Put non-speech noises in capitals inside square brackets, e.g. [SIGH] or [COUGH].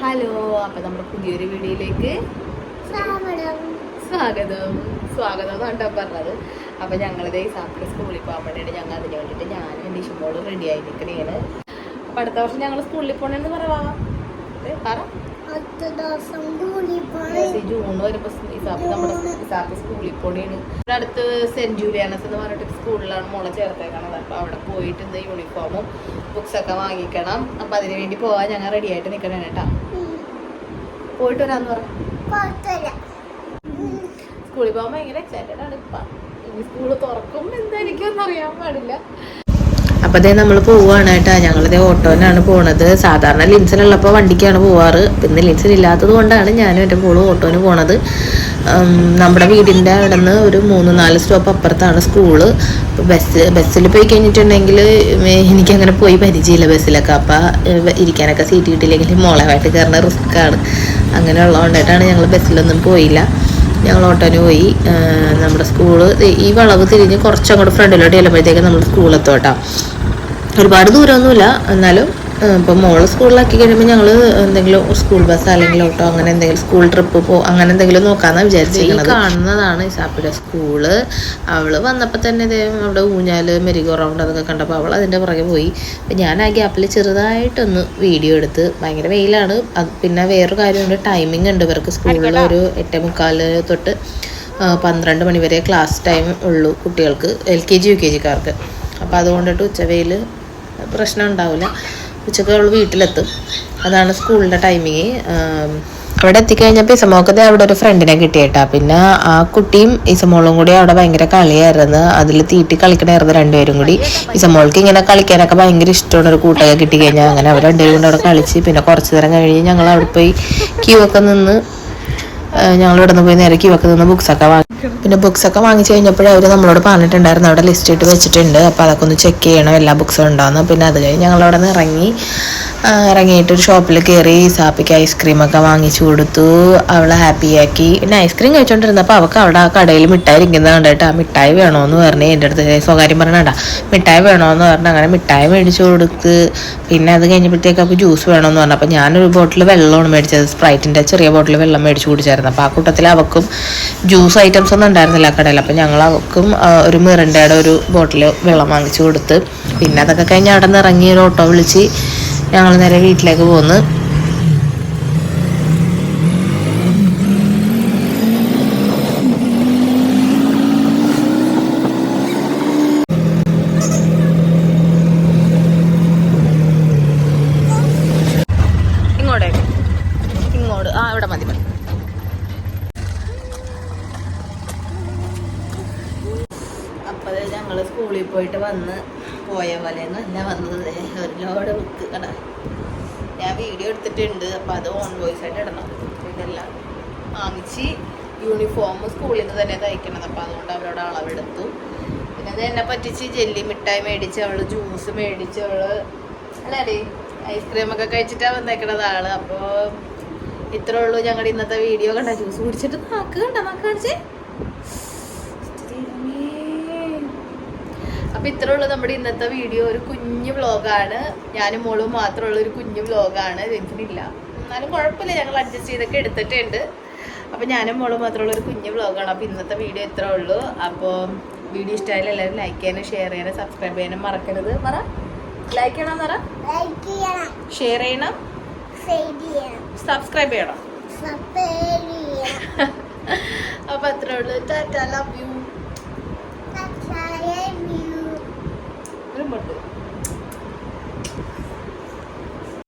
Hello അപ്പൊ നമ്മുടെ പുതിയൊരു വീഡിയോയിലേക്ക് സ്വാഗതം. സ്വാഗതം. എന്നാണ് പറഞ്ഞത്. അപ്പൊ ഞങ്ങളിത് സാപ്പിടെ സ്കൂളിൽ പോകാൻ വേണ്ടിയിട്ട് ഞങ്ങൾ അതിന് വേണ്ടിയിട്ട് ഞാനും ഇഷ്ടമോളും റെഡി ആയി അപ്പൊ അടുത്ത വർഷം ഞങ്ങൾ സ്കൂളിൽ പോകണമെന്ന് പറയാ പറ. ജൂൺ വരുമ്പോ ഇസാപ്പ് നമ്മുടെ ഇസാപ്പ് സ്കൂളിൽ പോണേണ് ഇവിടെ അടുത്ത് സെന്റ് ജൂലിയാനസ് എന്ന് പറഞ്ഞിട്ട് സ്കൂളിലാണ് മോളെ ചേർത്തേക്കണത്. അപ്പൊ അവിടെ പോയിട്ട് എന്താ യൂണിഫോമും ബുക്സ് ഒക്കെ വാങ്ങിക്കണം. അപ്പൊ അതിന് വേണ്ടി പോവാൻ ഞങ്ങൾ റെഡി ആയിട്ട് നിൽക്കണേ കേട്ടാ. പോയിട്ട് വരാന്ന് പറ. സ്കൂളിൽ പോകുമ്പോ ഭയങ്കര എക്സൈറ്റഡ് ആണ് ഇപ്പൊ. സ്കൂൾ തുറക്കും എന്തായിരിക്കും അറിയാൻ പാടില്ല. അപ്പൊ അതേ നമ്മൾ പോവുകയാണ് കേട്ടോ. ഞങ്ങളിതേ ഓട്ടോനാണ് പോണത്. സാധാരണ ലിൻസിനുള്ളപ്പോൾ വണ്ടിക്കാണ് പോവാറ്. പിന്നെ ലിൻസിൻ ഇല്ലാത്തത് കൊണ്ടാണ് ഞാനും എന്റെ മോളും ഓട്ടോന് പോണത്. നമ്മുടെ വീടിന്റെ അവിടെ നിന്ന് ഒരു മൂന്ന് നാല് സ്റ്റോപ്പ് അപ്പുറത്താണ് സ്കൂൾ. ബസ് ബസ്സിൽ പോയി കഴിഞ്ഞിട്ടുണ്ടെങ്കിൽ എനിക്കങ്ങനെ പോയി പരിചയമില്ല ബസ്സിലൊക്കെ. അപ്പോൾ ഇരിക്കാനൊക്കെ സീറ്റ് കിട്ടിയില്ലെങ്കിൽ മോളമായിട്ട് കയറുന്ന റിസ്ക് ആണ്. അങ്ങനെ ഉള്ളതുകൊണ്ടായിട്ടാണ് ഞങ്ങൾ ബസ്സിലൊന്നും പോയില്ല. ഞങ്ങൾ ഓട്ടോന് പോയി. നമ്മുടെ സ്കൂൾ ഈ വളവ് തിരിഞ്ഞ് കുറച്ചങ്ങോട്ട് ഫ്രണ്ടിലോട്ട് ചെല്ലുമ്പോഴത്തേക്ക് നമ്മൾ സ്കൂളെത്തും കേട്ടോ. ഒരുപാട് ദൂരമൊന്നുമില്ല. എന്നാലും ഇപ്പം മോൾ സ്കൂളിലാക്കി കഴിയുമ്പോൾ ഞങ്ങൾ എന്തെങ്കിലും സ്കൂൾ ബസ് അല്ലെങ്കിൽ ഓട്ടോ അങ്ങനെ എന്തെങ്കിലും സ്കൂൾ ട്രിപ്പ് പോ അങ്ങനെ എന്തെങ്കിലും നോക്കാമെന്നാണ് വിചാരിച്ചിരിക്കുന്നത് കാണുന്നതാണ് ഇസാപ്പിയുടെ സ്കൂൾ. അവൾ വന്നപ്പോൾ തന്നെ ഇതേ അവിടെ ഊഞ്ഞാൽ മെരിഗോ റൗണ്ട് അതൊക്കെ കണ്ടപ്പോൾ അവൾ അതിന്റെ പുറകെ പോയി. അപ്പം ഞാൻ ആ ഗ്യാപ്പിൽ ചെറുതായിട്ടൊന്ന് വീഡിയോ എടുത്ത് ഭയങ്കര വെയിലാണ്. അത് പിന്നെ വേറൊരു കാര്യമുണ്ട് ടൈമിംഗ് ഉണ്ട് ഇവർക്ക് സ്കൂളിൽ ഒരു എട്ടേ മുക്കാൽ തൊട്ട് പന്ത്രണ്ട് മണി വരെ ക്ലാസ് ടൈം ഉള്ളൂ കുട്ടികൾക്ക് L K G U K ജിക്കാർക്ക്. അപ്പോൾ അതുകൊണ്ടിട്ട് ഉച്ചവെയിൽ പ്രശ്നം ഉണ്ടാവില്ല ഉച്ചയ്ക്ക് അവൾ വീട്ടിലെത്തും. അതാണ് സ്കൂളിന്റെ ടൈമിങ് അവിടെ എത്തിക്കഴിഞ്ഞപ്പോൾ ഇസമോക്കത്തെ അവിടെ ഒരു ഫ്രണ്ടിനെ കിട്ടിയേട്ടാ. പിന്നെ ആ കുട്ടിയും ഇസമോളും കൂടി അവിടെ ഭയങ്കര കളിയായിരുന്നു. അതിൽ തീറ്റി കളിക്കണായിരുന്നു രണ്ടുപേരും കൂടി. ഇസമോൾക്ക് ഇങ്ങനെ കളിക്കാനൊക്കെ ഭയങ്കര ഇഷ്ടമാണ്. ഒരു കൂട്ടൊക്കെ കിട്ടിക്കഴിഞ്ഞാൽ അങ്ങനെ അവർ രണ്ടുപേരും കൂടെ അവിടെ കളിച്ച് പിന്നെ കുറച്ച് നേരം കഴിഞ്ഞ് ഞങ്ങൾ അവിടെ പോയി ക്യൂ ഒക്കെ നിന്ന് ഞങ്ങൾ ഇവിടെ നിന്ന് പോയി നേരെ ക്യൂ ഒക്കെ നിന്ന് ബുക്സൊക്കെ വാങ്ങി. പിന്നെ ബുക്സ് ഒക്കെ വാങ്ങിച്ചു കഴിഞ്ഞപ്പോഴേ അവർ നമ്മളോട് പറഞ്ഞിട്ടുണ്ടായിരുന്നു അവിടെ ലിസ്റ്റ് ഇട്ട് വെച്ചിട്ടുണ്ട്. അപ്പോൾ അതൊക്കെ ഒന്ന് ചെക്ക് ചെയ്യണം എല്ലാ ബുക്സും ഉണ്ടാകുന്നു പിന്നെ അത് കഴിഞ്ഞ് ഞങ്ങൾ അവിടെ നിന്ന് ഇറങ്ങി. ഇറങ്ങിയിട്ട് ഒരു ഷോപ്പിൽ കയറി സാപ്പിക്ക് ഐസ്ക്രീം ഒക്കെ വാങ്ങിച്ചു കൊടുത്തു. അവളെ ഹാപ്പിയാക്കി പിന്നെ ഐസ്ക്രീം കഴിച്ചുകൊണ്ടിരുന്നപ്പോൾ അവൾക്ക് അവിടെ ആ കടയിൽ മിഠായി ഇരിക്കുന്നത് കണ്ടിട്ട് ആ മിഠായി വേണമെന്ന് പറഞ്ഞ് എന്റെ അടുത്ത് സ്വകാര്യം പറഞ്ഞാണ്ട മിഠായി വേണമെന്ന് പറഞ്ഞ് അങ്ങനെ മിഠായി മേടിച്ചു കൊടുത്ത്. പിന്നെ അത് കഴിഞ്ഞപ്പോഴത്തേക്ക് അവൾക്ക് ജ്യൂസ് വേണമെന്ന് പറഞ്ഞു. അപ്പോൾ ഞാനൊരു ബോട്ടിൽ വെള്ളമാണ് മേടിച്ചത്. സ്പ്രൈറ്റിന്റെ ചെറിയ ബോട്ടിൽ വെള്ളം മേടിച്ചു കുടിച്ചായിരുന്നു. അപ്പോൾ ആ കൂട്ടത്തിൽ അവൾക്കും ജ്യൂസ് ഐറ്റംസ് ഒന്നും ഉണ്ടായിരുന്നില്ല ആ കടയിൽ. അപ്പം ഞങ്ങൾ അവർക്കും ഒരു മിറിന്റെയുടെ ഒരു ബോട്ടിൽ വെള്ളം വാങ്ങിച്ചു കൊടുത്ത്. പിന്നെ അതൊക്കെ കഴിഞ്ഞ് അവിടെ നിന്ന് ഇറങ്ങി ഒരു ഓട്ടോ വിളിച്ച് ഞങ്ങൾ നേരെ വീട്ടിലേക്ക് പോന്ന് ഇങ്ങോട്ടേക്ക് ഇങ്ങോട്ട് ആ ഇവിടെ മതി മതി അപ്പോൾ ഞങ്ങൾ സ്കൂളിൽ പോയിട്ട് വന്ന് പോയ പോലെയൊന്നും അല്ല വന്നത് ഒരുപാട് ബുക്ക് കട ഞാൻ വീഡിയോ എടുത്തിട്ടുണ്ട്. അപ്പോൾ അത് ഓൺ വോയിസ് ആയിട്ട് ഇടണം. ഇതെല്ലാം. വാങ്ങിച്ച് യൂണിഫോം സ്കൂളിൽ നിന്ന് തന്നെ തയ്ക്കണത്. അപ്പോൾ അതുകൊണ്ട് അവരോട് അളവെടുത്തു. പിന്നെ അത് എന്നെ പറ്റിച്ച് ജെല്ലി മിഠായി മേടിച്ച് അവൾ ജ്യൂസ് മേടിച്ച് അവൾ അല്ലേ ഐസ്ക്രീം ഒക്കെ കഴിച്ചിട്ടാണ് വന്നേക്കണത് ആൾ. അപ്പോൾ ഇത്രേ ഉള്ളൂ ഞങ്ങളുടെ ഇന്നത്തെ വീഡിയോ കണ്ട. ജ്യൂസ് കുടിച്ചിട്ട് നാക്ക് കണ്ട? നാക്ക് കാണിച്ചേ? അപ്പൊ ഇത്രയുള്ള ഉള്ളൂ നമ്മുടെ ഇന്നത്തെ വീഡിയോ ഒരു കുഞ്ഞു വ്ലോഗാണ് ഞാനും മോളും മാത്രമുള്ള ഒരു കുഞ്ഞു വ്ലോഗാണ് രഞ്ജിനില്ല എന്നാലും കുഴപ്പമില്ല. ഞങ്ങൾ അഡ്ജസ്റ്റ് ചെയ്തൊക്കെ എടുത്തിട്ടുണ്ട്. അപ്പൊ ഞാനും മോളും മാത്രമുള്ള ഒരു കുഞ്ഞു വ്ലോഗാണ് അപ്പൊ ഇന്നത്തെ വീഡിയോ ഇത്രേ ഉള്ളൂ. അപ്പോൾ വീഡിയോ ഇഷ്ടമായാലും എല്ലാവരും ലൈക്ക് ചെയ്യാനും ഷെയർ ചെയ്യാനും സബ്സ്ക്രൈബ് ചെയ്യാനും മറക്കരുത്. പറ. ലൈക്ക് ചെയ്യണം പറ. ഷെയർ ചെയ്യണം. സബ്സ്ക്രൈബ് ചെയ്യണം. സബ്സ്ക്രൈബ് ചെയ്യണം. [LAUGHS] അപ്പൊ അത്രേ ഉള്ളൂ. ടാറ്റ ലവ് യു സബ്സ്ക്രൈബ് ചെയ്യൂ ഒരു മുട്ട്